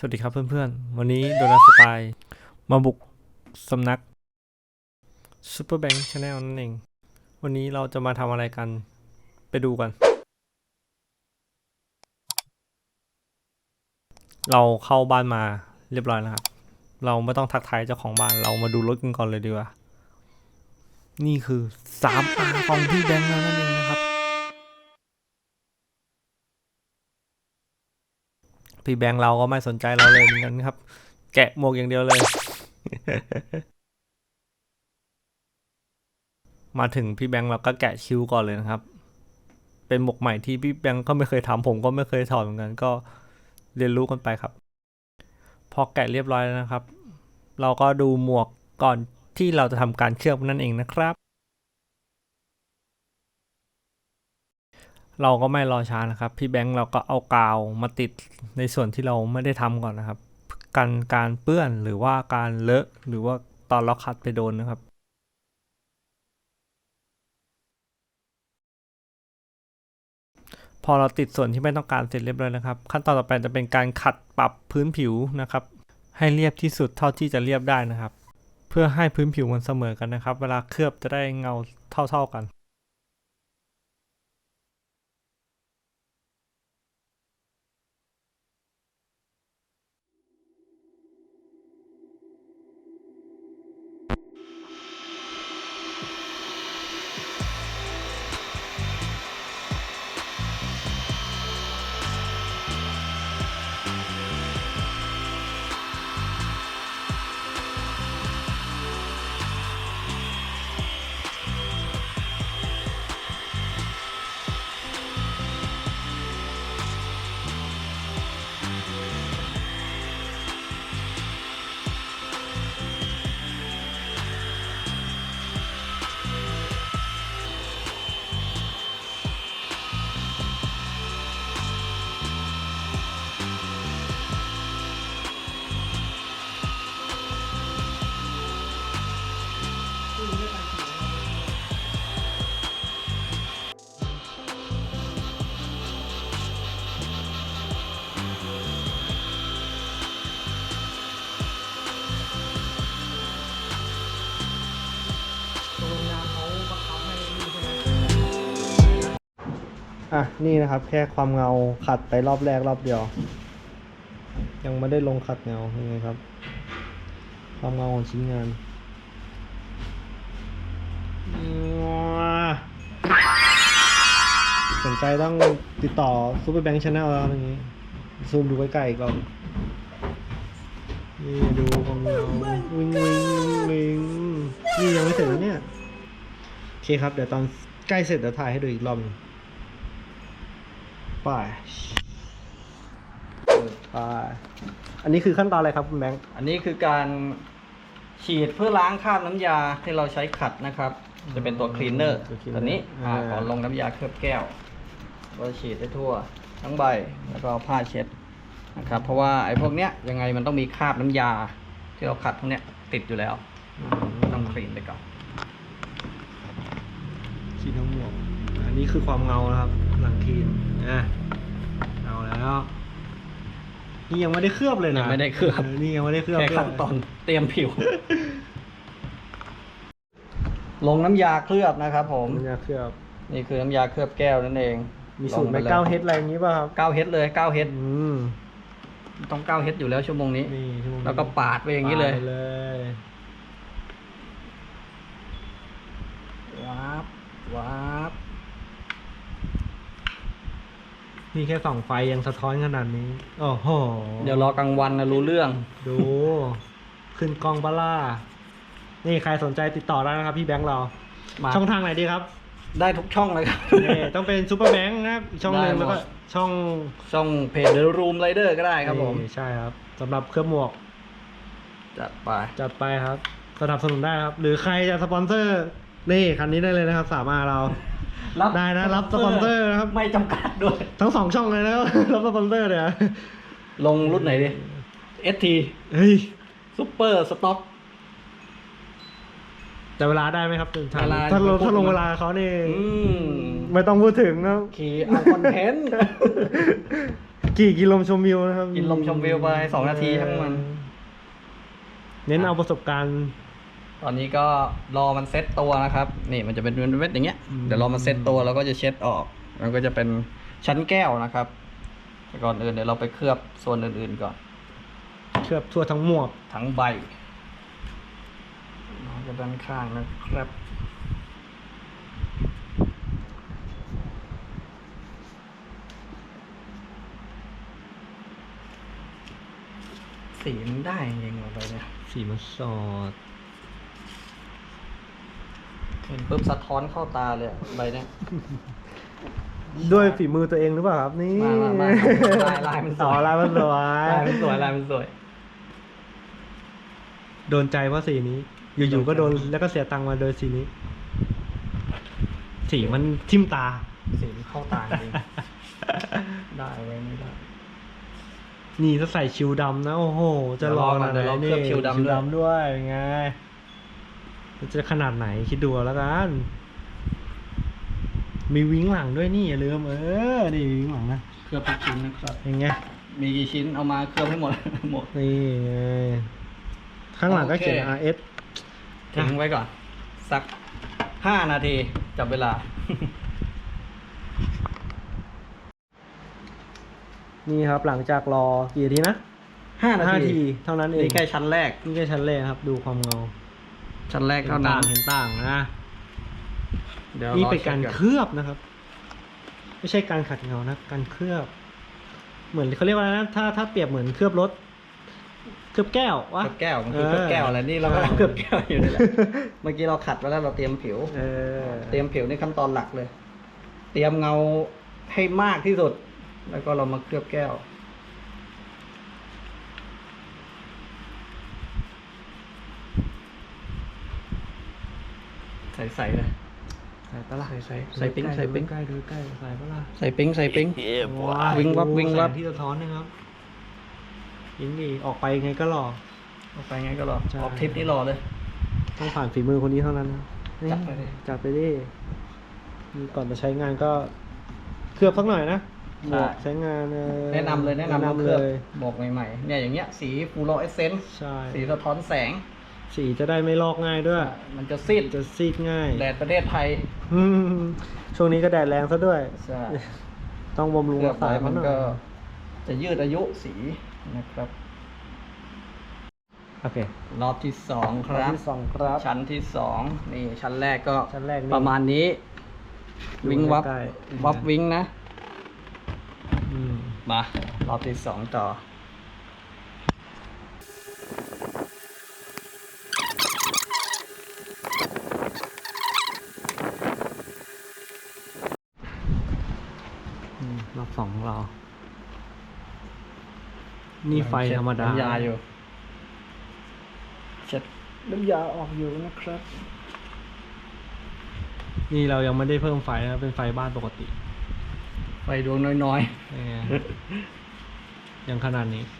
สวัสดีครับเพื่อนๆ วันนี้โดนัทสไตล์มาบุก สำนัก Super Bank Channel นั่นเอง วันนี้เราจะมาทำอะไรกัน ไปดูกัน เราเข้าบ้านมาเรียบร้อยแล้วครับ เราไม่ต้องทักทายเจ้าของบ้าน เรามาดูรถกันก่อนเลยดีกว่า นี่คือสามตาของพี่แบงค์นั่นเองนะครับ พี่แบงค์เราก็ไม่สนใจเราเลยเหมือนกันครับ แกะหมวกอย่างเดียวเลย มาถึงพี่แบงค์เราก็แกะคิ้วก่อนเลยนะครับ เป็นหมวกใหม่ที่พี่แบงค์ก็ไม่เคยทำผมก็ไม่เคยถอดเหมือนกันก็เรียนรู้กันไปครับ พอแกะเรียบร้อยแล้วนะครับ เราก็ดูหมวกก่อนที่เราจะทำการเคลือบนั่นเองนะครับ เราก็ไม่รอช้านะครับ พี่แบงค์เราก็เอากาวมาติดในส่วนที่เราไม่ได้ทำก่อนนะครับ กันการเปื้อนหรือว่าการเลอะหรือว่าตอนเราคัดไปโดนนะครับพอเราติดส่วนที่ไม่ต้องการเสร็จเรียบร้อยนะครับ ขั้นตอนต่อไปจะเป็นการขัดปรับพื้นผิวนะครับ ให้เรียบที่สุดเท่าที่จะเรียบได้นะครับ เพื่อให้พื้นผิวมันเสมอกันนะครับ เวลาเคลือบจะได้เงาเท่าๆกัน อะ นี่นะครับ แค่ความเงาขัดไปรอบแรกรอบเดียว ยังไม่ได้ลงขัดเงายังไงครับ ความเงาของชิ้นงานสนใจต้องติดต่อ Super Bank Channel แล้วครับอย่างนี้ ซูมดูใกล้ๆอีกรอบนี่ดูความเงาวิงวิงวิงนี่ยังไม่เสร็จแล้วเนี่ย โอเคครับ เดี๋ยวตอนใกล้เสร็จเดี๋ยวถ่ายให้ดูอีกรอบหนึง ไปไปอันนี้คือขั้นตอนอะไรครับคุณแบงค์อันนี้คือการฉีดเพื่อล้างคราบน้ำยาที่เราใช้ขัดนะครับ จะเป็นตัวคลีนเนอร์ตัวนี้อ่าก่อนลงน้ำยาเคลือบแก้ว ก็ฉีดได้ทั่ว ทั้งใบแล้วก็เอาผ้าเช็ดนะครับ เพราะว่าไอ้พวกเนี้ยยังไงมันต้องมีคราบน้ำยา ที่เราขัดพวกเนี้ยติดอยู่แล้วต้องคลีนไปก่อนขีดทั้งหมวกอันนี้คือความเงานะครับ หลังทีนอะเอาแล้ว นี่ยังไม่ได้เคลือบเลยนะยังไม่ได้เคลือบ นี่ยังไม่ได้เคลือบแค่ด้วยขั้นตอนเตรียมผิว ลงน้ำยาเคลือบนะครับ ผมมันจะเคลือบ นี่คือน้ำยาเคลือบแก้วนั่นเอง มีสูตรไหมลงปลยเก้าเฮดอะไรอย่างนี้ป่ะครับเก้าเฮดเลยเก้าเฮดอืมต้องเก้าเฮดอยู่แล้วชั่วโมงนี้นี่ชั่วโมงนี้ แล้วก็ปาดไปอย่างนี้เลย ปดไปเลย ว้าบว้าบ นี่แค่ส่องไฟยังสะท้อนขนาดนี้ โอ้โห เดี๋ยวรอกลางวันนะรู้เรื่อง ดู ขึ้นกล้องบล่า นี่ใครสนใจติดต่อได้นะครับ พี่แบงค์เรา มาช่องทางไหนดีครับ ได้ทุกช่องเลยครับนี่ต้องเป็นซูเปอร์แบงค์นะครับอีกช่องหนึ่งได้หมด แล้วก็ช่องช่องเพจ The Room Rider ก็ได้ครับผม นี่ใช่ครับสำหรับเครื่องหมวกจัดไป จัดไปครับสนับสนุนได้ครับ หรือใครจะสปอนเซอร์ นี่คันนี้ได้เลยนะครับสามารถเรา ได้นะรับสปอนเซอร์นะครับ ไม่จำกัดด้วย ทั้งสองช่องเลยนะครับ รับสปอนเซอร์เนี่ยลงรุ่นไหนดิ ST เฮ้ยซุปเปอร์สต็อกแต่เวลาได้ไหมครับเวลาถ้าลงพูดถ้าลงมาเวลาเขานี่อืมไม่ต้องพูดถึงนะครับขี่เอาคอนเทนต์กี่กิโลชมวิวนะครับ กินลมชมวิวไปสองนาทีทั้งวัน เน้นเอาประสบการณ์ ตอนนี้ก็รอมันเซ็ตตัวนะครับ นี่มันจะเป็นเว็ดๆอย่างเงี้ยอืมเดี๋ยวรอมันเซ็ตตัวแล้วก็จะเช็ดออก มันก็จะเป็นชั้นแก้วนะครับแต่ก่อนอื่นเดี๋ยวเราไปเคลือบส่วนอื่นๆก่อน เคลือบทั่วทั้งหมวกทั้งใบน้องจะด้านข้างนะครับสีมันได้จริงๆว่ะใบเนี่ยสีมันสอด เห็นปุ๊บสะท้อนเข้าตาเลยอะใบเนี่ยด้วยฝีมือตัวเองหรือเปล่าครับนี่มามามาลายลายมันสวย อ๋อลายมันสวยลายมันสวยลายมันสวย โดนใจเพราะสีนี้ อยู่ๆก็โดนแล้วก็เสียตังค์มาโดยสีนี้ สีมันทิ่มตา สีมันเข้าตาจริงได้ไว้ไม่ได้ นี่ถ้าใส่ชิวดำนะ โอ้โห จะรอขนาดไหนเดี๋ยวเรานี่เคลือบชิวดำด้วย ด้วยเป็นไง มันจะขนาดไหนคิดดูเอาแล้วกัน มีวิ้งหลังด้วยนี่อย่าลืมเออนี่มีวิ้งหลังนะเคลือบทุกชิ้นนะครับยังไงมีกี่ชิ้นเอามาเคลือบให้หมด หมด นี่ไงข้างหลังก็เขียนโอเค RS ทิ้งไว้ก่อน สักห้านาทีจับเวลา นี่ครับหลังจากรอกี่นาทีนะห้านาห้าทีที เท่านั้นเอง นี่แค่ชั้นแรก นี่แค่ชั้นแรกครับ ดูความเงา ชั้นแรกเห็นเท่านั้ต่านงเห็นต่างนะเดี๋ยวนี่อเป็นการช็คเคลือบนะครับ ไม่ใช่การขัดเงานะการเคลือบ เหมือนเขาเรียกว่าอะไรนะถ้าถ้าเปรียบเหมือนเคลือบรถเคลือบแก้ววะเคลือบแก้วมันคือเคลือบแก้วอะไรนี่เราก็เคลือบแก้วอยู่นี่แหละเมื่อกี้เราขัดไว้แล้วเราเตรียมผิวเออเตรียมผิวในขั้นตอนหลักเลย เตรียมเงาให้มากที่สุด แล้วก็เรามาเคลือบแก้ว ใส่ๆเลยใส่ปะล่ะใส่ใส่ใส่ปิ๊งใส่ปิ๊งใกล้ดูใกล้ใส่ปะล่ะใส่ปิ๊งใส่ปิ๊งว้า ยวิงวับดูวิงวับ แสที่สะท้อนนะครับยิงดีออกไปไงก็หล่อ ออกไปไงก็รอใช่ ออกทริปนี้รอเลย ต้องผ่านฝีมือคนนี้เท่านั้นนะนี่จัดไปดิ จัดไปดินี่ก่อนจะใช้งานก็เคลือบสักหน่อยนะหมวกใช้งานออแนะนำเลยแนะนำแนะเคนำลืเลอบยหมวกใหม่ๆเนี่ยอย่างเงี้ยสีฟูโรเอเซนต์ใช่ สีสะท้อนแสง สีจะได้ไม่ลอกง่ายด้วย มันจะซีดจะซีดง่าย แดดประเทศไทยอืมช่วงนี้ก็แดดแรงซะด้วย ใช่ต้องบำรุงเคลือรับกไปษามัเขานหน่อยก็ จะยืดอายุสีนะครับ โอเครอบที่สองครอบรับ ที่สองครับ ชั้นที่สองนี่ชั้นแรกก็ชั้นแรกนี่ประมาณนี้ ดูวิงวับใกล้ๆ วับวิงนะ อืมมารอบที่สองต่อ อืมรอ บสองของเรา นี่ไฟธรรมดา น้ำยาอยู่เช็ดน้ำยาออกอยู่นะครับ นี่เรายังไม่ได้เพิ่มไฟนะเป็นไฟบ้านปกติ ไฟดวงน้อยนี่ไงยังขนาดนี้ ๆ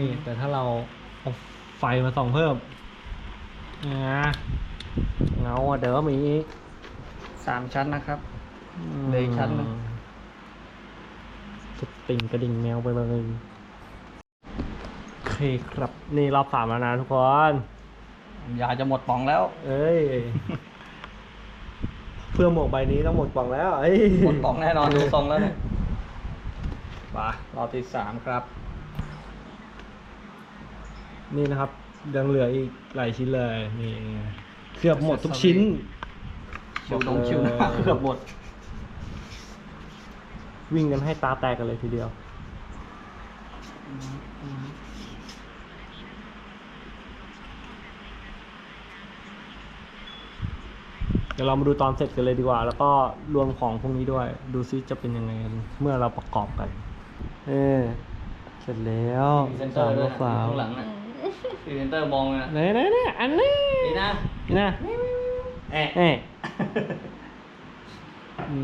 นี่ แต่ถ้าเราเอาไฟมาส่องเพิ่มนะเงาอะเดี๋ยวมีอีก สามชั้นนะครับ เหลืออีกชั้นหนึ่งสุดติ่งกระดิ่งแมวไปเลยโอเคครับ นี่รอบสามแล้วนะทุกคนน้ำยาจะหมดป่องแล้ว เอ้ย เพื่อหมวกใบนี้ต้องหมดกล่องแล้วเอ้ยหมดป่องแน่นอนดูทรงแล้วเนี่ยมารอบที่สามครับ นี่นะครับ ยังเหลืออีกหลายชิ้นเลยนี่เคลือบหมดทุกชิ้นชิวตรงชิวมากเกือบหมด วิ่งกันให้ตาแตกกันเลยทีเดียว เดี๋ยวเรามาดูตอนเสร็จกันเลยดีกว่า แล้วก็รวมของพวกนี้ด้วย ดูซิจะเป็นยังไงกันเมื่อเราประกอบกัน เออโอเคเสร็จแล้วพรีเซนเตอสามร์ด้ลูวยกนะสาวข้างหลังนะพรีเซนเตอร์มองนะไหนไหนไหนอันนี้นี่นะนี่นะแอะ เอ๊ะอื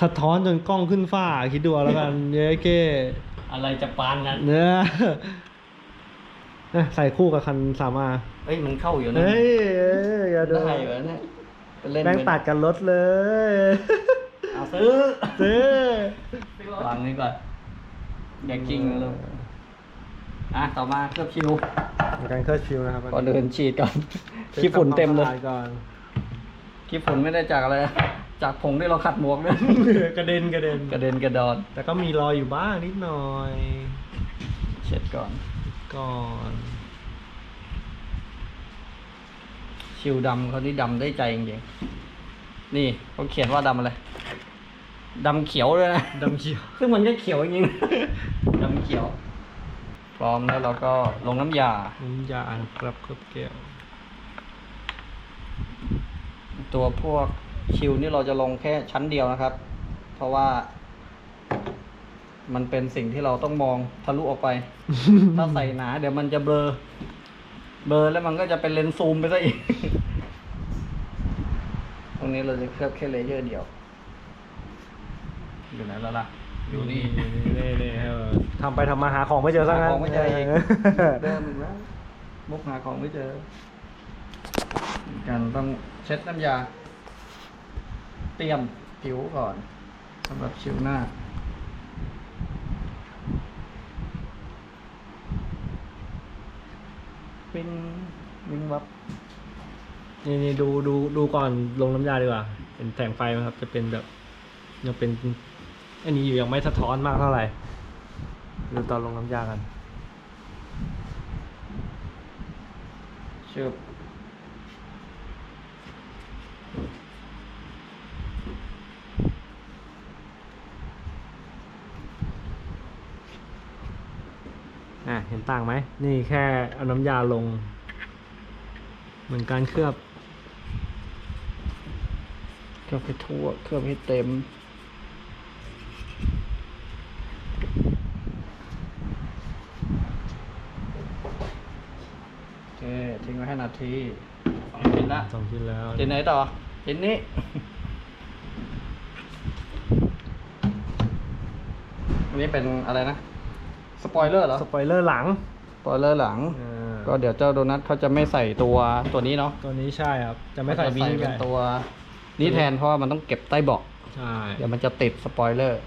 มสะท้อนจนกล้องขึ้นฟ้า คิดดูเอาแล้วกัน เย้เก้อะไรจะปานนั้นเนื้อนะใส่คู่กับคันสามอาเฮ้ยมันเข้าอยู่นะเฮ้ยเอ้ยอย่าดูได้เหรอเนี่ยไปเล่นแบงค์ตัดกันรถเลย เอาซื้อ ซื้อวางนี้ก่อนอย่ากิ้งนะลูกอะต่อมาเคลือบชิวการเคลื่อนชิวนะครับก่อนเดินฉีดก่อนขี้ฝุ่นเต็มเลยช็ดทำความสะอาดก่อนขี้ฝุ่นไม่ได้จากอะไร จากผงที่เราขัดหมวกเนี่ยกระเด็นกระเด็นกระเด็นกระดอน แต่ก็มีรอยอยู่บ้างนิดหน่อย เช็ดก่อน ก่อน ชิวดำเขานี่ดำได้ใจจริงๆนี่เขาเขียนว่าดำอะไรดำเขียวเลยนะดำเขียว ซึ่งมันก็เขียวจริงๆดำเขียว พร้อมแล้วเราก็ลงน้ำยา น้ำยาครับเคลือบแก้ว ตัวพวก ชิวนี่เราจะลงแค่ชั้นเดียวนะครับ เพราะว่า มันเป็นสิ่งที่เราต้องมองทะลุออกไป ถ้าใส่หนา เดี๋ยวมันจะเบลอ เบลอแล้วมันก็จะเป็นเลนส์ซูมไปซะอีก ตรงนี้เราจะเคลือบแค่เลเยอร์เดียว อยู่ไหนแล้วล่ะ อยู่นี่นี่นี่เออทำไปทำมาหาของไม่เจอซะหางั้นของไม่เจออีกเออเดิมอีกแล้วมุกหาของไม่เจอกันต้องเช็ดน้ำยาเตรียมผิวก่อนสำหรับชิวหน้าวิ่งวิ่งวับนี่นี่ดูดูดูก่อนลงน้ำยาดีกว่า เป็นแสงไฟไหมครับ จะเป็นแบบยังเป็นอันนี้อยู่ยังไม่สะท้อนมากเท่าไหร่ดูตอนลงน้ำยากันชืบ อะเห็น ต่างไหม นี่แค่เอาน้ำยาลง เหมือนการเคลือบ เคลือบให้ทั่ว เคลือบให้เต็ม โอเค ทิ้งไว้ให้นาทีสองชิ้นละสองชิ้นแล้วชิ้นไหนต่อชิ้นนี้อันนี้เป็นอะไรนะ สปอยเลอร์เหรอสปอยเลอร์หลังสปอยเลอร์หลังอ่าก็เดี๋ยวเจ้าโดนัทเขาจะไม่ใส่ตัวตัวนี้เนาะตัวนี้ใช่ครับ จะไม่ใส่เขาวิจะงเป็ใหนญ่ตัวนี้แทนเพราะว่ามันต้องเก็บใต้เบาะใช่เดี๋ยวมันจะติดสปอยเลอร์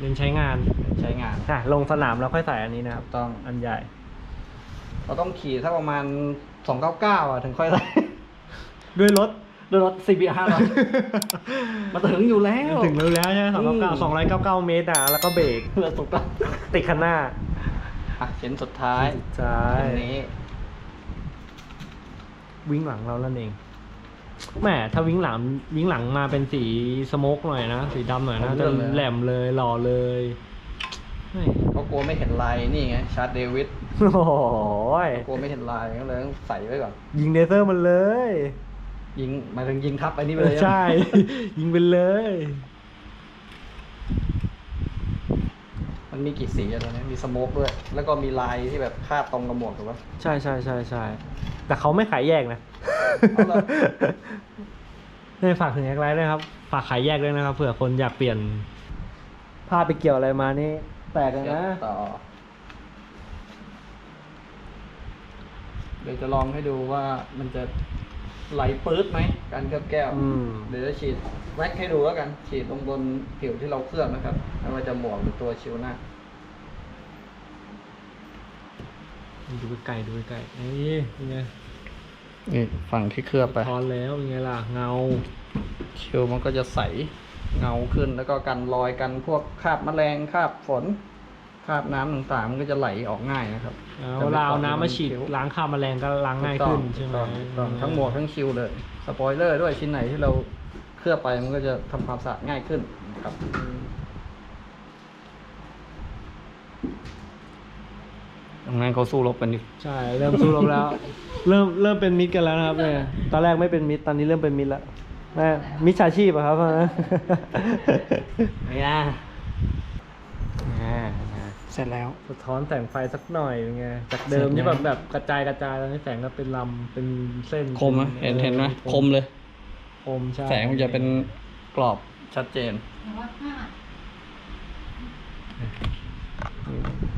เน้นใช้งานใช้งานอะลงสนามแล้วค่อยใส่อันนี้นะครับถูกต้องอันใหญ่ เราต้องขี่ถ้าประมาณ 299 อะ ถึงค่อยได้ ด้วยรถ ด้วยรถ CBR หน่อยมันถึงอยู่แล้ว ถึงแล้วแล้วใช่ไหมสองเก้าเก้าสองร้อยเก้าเก้าเมตรอะแล้วก็เบรกเพื่อสุกต้องติดคันหน้า อะชิ้นสุดท้ายใช่ชิ้นนี้ วิ่งหลังเราแล้วเองแหมถ้าวิ่งหลังวิ่งหลังมาเป็นสีสโมกหน่อยนะสีดำหน่อยนะจะแหลมเลยหล่อเลยเฮ้ยเขากลัวไม่เห็นลายนี่ไงชาร์ดเดวิดโอ้โหยกลัวไม่เห็นลายก็เลยต้องใส่ไว้ก่อน ยิงเดเซอร์มันเลย ยิงหมายถึงยิงทับไอ้นี่ไปเลยใช่ ยิงไปเลย มันมีกี่สีอะตอนนี้มีสโมกด้วย แล้วก็มีลายที่แบบคาดตรงกับหมวกถูกปะ ใช่ใช่ใช่ใช่แต่เขาไม่ขายแยกนะเอาเหรอเนี่ยฝากถึงแอคไลท์ด้วยครับ ฝากขายแยกด้วยนะครับเผื่อคนอยากเปลี่ยนผ้าไปเกี่ยวอะไรมานี่แตกเลยนะ ต่อ เดี๋ยวจะลองให้ดูว่ามันจะ ไหลปื๊ดไหมการเคลือบแก้ว อืม เดี๋ยวจะฉีดแว็กให้ดูแล้วกัน ฉีดลงบนผิวที่เราเคลือบนะครับไม่ว่าจะหมวกหรือตัวชิวหน้า ดูไกลๆดูไกลๆนี่เป็นไงนี่ฝั่งที่เคลือบไป ทอนแล้วเป็นไงล่ะเงา ชิวมันก็จะใสเงาขึ้นแล้วก็กันรอยกันพวกคราบแมลงคราบฝน คราบน้ำต่างๆ มันก็จะไหลออกง่ายนะครับเอาเวลาเอาน้ำมาฉีดล้างคราบแมลงก็ล้างง่ายขึ้นใช่ไหมถูกต้องทั้งหมวกทั้งชิวเลย สปอยเลอร์ด้วยชิ้นไหนที่เราเคลือบไปมันก็จะทำความสะอาดง่ายขึ้นนะครับดังนั้นเขาสู้รบกันดิใช่เริ่มสู้รบแล้ว เริ่มเริ่มเป็นมิตรกันแล้วนะครับเนี่ยตอนแรกไม่เป็นมิตรตอนนี้เริ่มเป็นมิตรแล้วแม่มิจฉาชีพอะครับไม่นะอ่า เสร็จแล้ว สะท้อนแสงไฟสักหน่อยเป็นไงจากเดิมเสร็จแล้ว ที่แบบแบบกระจายกระจายตอนนี้แสงก็เป็นลำเป็นเส้นคมไหมเห็นเห็นไหมออคมเลย คมใช่แสงมันจะเป็นกรอบชัดเจน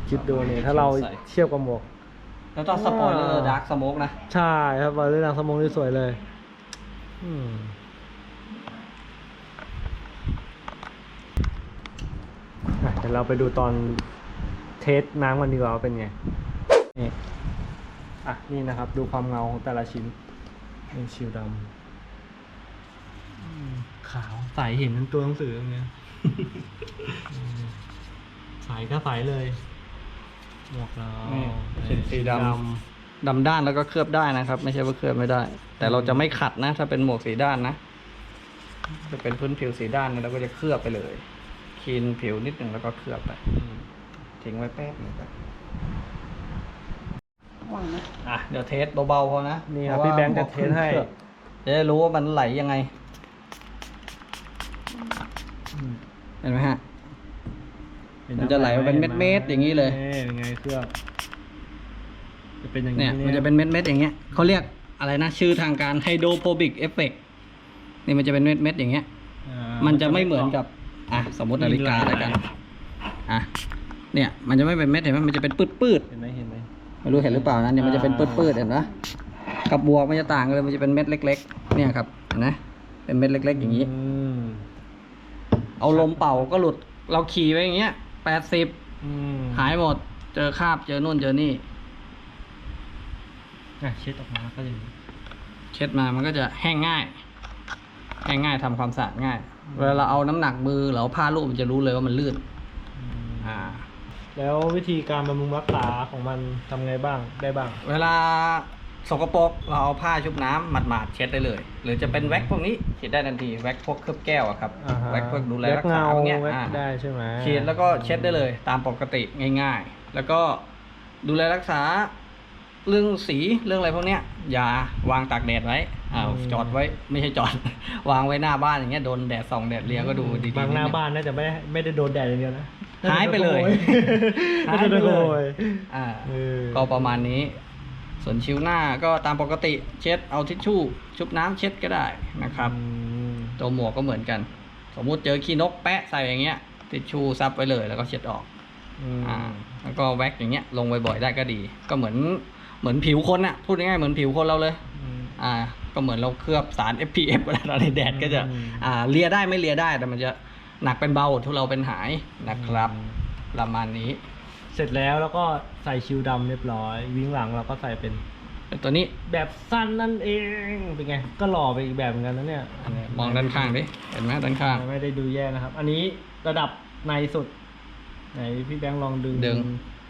คิดดูเนี่ยถ้าเราใส่ เทียบกับหมวก แล้วต้องสปอยเลอร์ดาร์กสโมกนะ ใช่ครับบอลเรื่องสมองนี่สวยเลย อืมอะเดี๋ยวเราไปดูตอนเทสน้ำกันดีกว่าว่าเป็นไง นี่ อะ นี่นะครับ ดูความเงาของแต่ละชิ้นเป็นชิวดำอืมขาวใสเห็นทั้งตัวหนังสืออย่างเงี้ยอืมใสก็ใสเลยหมวกเรานี่เออเป็นสีดำดำด้านแล้วก็เคลือบได้นะครับ ไม่ใช่ว่าเคลือบไม่ได้ แต่เราจะไม่ขัดนะ ถ้าเป็นหมวกสีด้านนะ จะเป็นพื้นผิวสีด้านเนี่ยเราก็จะเคลือบไปเลยคลีนผิวนิดหนึ่งแล้วก็เคลือบไปอืม ทิ้งไว้แป๊บหนึงครับอะเดี๋ยวเทสเบาๆพอนะนี่ครับพาะว่าพี่แบงค์จะเทสให้ จะได้รู้ว่ามันไหลยังไงอืมเห็นไหมฮะ มันจะไหลมาเป็นเม็ดๆอย่างนี้เลยนี่เป็นไงเครื่องจะเป็นอย่างเนี่นี้ยมันจะเป็นเม็ดๆอย่างเงี้ยเขาเรียกอะไรนะชื่อทางการไฮโดรโ o บิกเอฟเฟกนี่มันจะเป็นเม็ดๆอย่างเงี้ย อ่ามันจะไม่เหมือนกับ อะสมมตินาฬิกาอะไรกัน อะ เนี่ยมันจะไม่เป็นเม็ดเห็นไหมมันจะเป็นปืดเห็นไหมเห็นไหมๆไม่รู้เห็นหรือเปล่านะเนี่ยมันจะเป็นปืดๆเห็นไหมกับบวกมันจะต่างกันเลยมันจะเป็นเม็ดเล็ก ๆ เนี่ยครับเห็นไหมเป็นเม็ดเล็ก ๆ อย่างนี้อืมเอาลมเป่าก็หลุดเราขี่ไปอย่างเงี้ยแปดสิบอืมหายหมด เจอคราบเจอนู่นเจอนี่อะเช็ดออกมาก็อย่างนี้เช็ดมามันก็จะแห้งง่ายแห้งง่ายทำความสะอาดง่าย เวลาเราเอาน้ำหนักมือหรือเอาผ้าลูบมันจะรู้เลยว่ามันลื่นอืมอ่า แล้ววิธีการบำรุงรักษาของมันทำไงบ้างได้บ้าง เวลาสกปรกเราเอาผ้าชุบน้ำหมาดๆเช็ดได้เลย หรือจะเป็นแว็กพวกนี้ฉีดได้ทันทีแว็กพวกเคลือบแก้วอะครับอ่าฮะแว็กพวกดูแลแว็รักกษาเงาพวกเนี้ยแว็กอ่าได้ใช่ไหมฉีดแล้วก็เช็ดได้เลยตามปกติง่ายๆ แล้วก็ดูแลรักษาเรื่องสีเรื่องอะไรพวกเนี้ยอย่าวางตากแดดไว้อ้าวจอดไว้ไม่ใช่จอด วางไว้หน้าบ้านอย่างเงี้ยโดนแดดส่องแดดเลียก็ดูดีๆบางหน้าดงบ้านน่าจะไม่ได้ไม่ได้โดนแดดอย่างเดียวนะ หายไปเลยน่าจะโดนขโมยอ่าเออก็ประมาณนี้ ส่วนชิวหน้าก็ตามปกติเช็ดเอาทิชชู่ ชุบน้ำเช็ดก็ได้นะครับอืมตัวหมวกก็เหมือนกัน สมมุติเจอขี้นกแปะใส่อย่างเงี้ย ทิชชู่ซับไว้เลยแล้วก็เช็ดออกอืมอ่าแล้วก็แว็กอย่างเงี้ยลงบ่อยๆได้ก็ดี ก็เหมือนเหมือนผิวคนอะพูดง่ายๆเหมือนผิวคนเราเลยอืมอ่า ก็เหมือนเราเคลือบสาร FPF เวลาเราในแดดก็จะอืมอ่าเลียได้ไม่เลียได้แต่มันจะ หนักเป็นเบาทุเราเป็นหายนะครับ ประมาณนี้ เสร็จแล้วแล้วก็ใส่ชิวดำเรียบร้อย วิ่งหลังเราก็ใส่เป็นเป็นตัวนี้แบบสั้นนั่นเองเป็นไง ก็หล่อไปอีกแบบเหมือนกันนะเนี่ยมองด้านข้างดิเห็นไหมด้านข้าง ไม่ได้ดูแย่นะครับ อันนี้ระดับในสุด ไหนพี่แบงค์ลองดึงดึง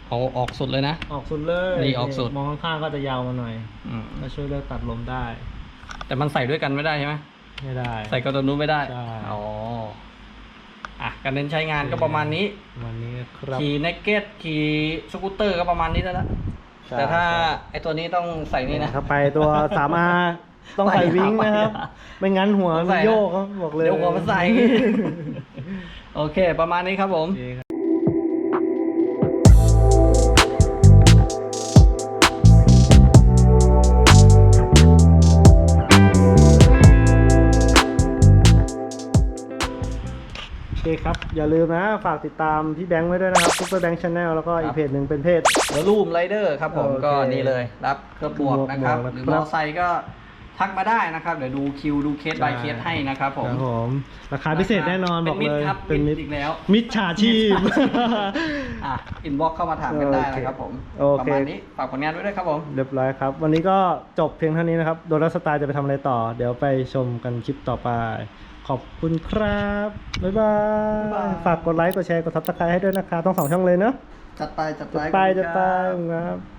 เอาออกสุดเลยนะ ออกสุดเลยนี่ออกสุด มองข้างๆก็จะยาวมาหน่อยอืมก็ช่วยเลือกตัดลมได้ แต่มันใส่ด้วยกันไม่ได้ใช่ไหมไม่ได้ ใส่กับตัวนู้นไม่ได้ใช่อ๋อ อะการเน้นใช้งานก็ประมาณนี้ วันนี้ครับขี่เนกเก็ตขี่สกูตเตอร์ก็ประมาณนี้แล้วละใช่แต่ถ้าใช่ไอตัวนี้ต้องใส่นี่นะ ถ้าไปตัวสามอาต้องใส่วิ้งนะครับ ไม่งั้นหัวต้องมัใส่นนะโยกครับบอกเลยเดี๋ยวหัวมันใส่ โอเค ประมาณนี้ครับผม โอเคครับ คครับ อย่าลืมนะ ฝากติดตามพี่แบงค์ไว้ด้วยนะครับซุปเปอร์แบงค์ชาแนลแล้วก็อีกเพจหนึ่งเป็นเพจเดี๋ยวรูมไรเดอร์ครับผมโอเคก็นี่เลย รับเครือบวกนะครับบวกหรือคมรัอบไซค์ก็ทักมาได้นะครับ เดี๋ยวดูคิวดูเคส by เคสให้นะครับผมครับผมราคาพิเศษแน่นอนบอกเป็นมิเลตรยครับเป็นมิมิตตรรอีกแล้วมิตรฉาชีพ อะอินบ็อกเข้ามาถามกันได้นะครับผมโอประเคมาณนี้ฝากผลงานไว้ด้วยครับผม เรียบร้อยครับ วันนี้ก็จบเพียงเท่านี้นะครับ โดนัสสไตล์จะไปทำอะไรต่อ เดี๋ยวไปชมกันคลิปต่อไป ขอบคุณครับ บ๊ายบาบ๊ายบายยฝากกดไลค์ กดแชร์ กดซับสไครต์ให้ด้วยนะครับต้องสองช่องเลยเนอะจัดไปจัดไปจะไปขอบคุณจะไปครับครับ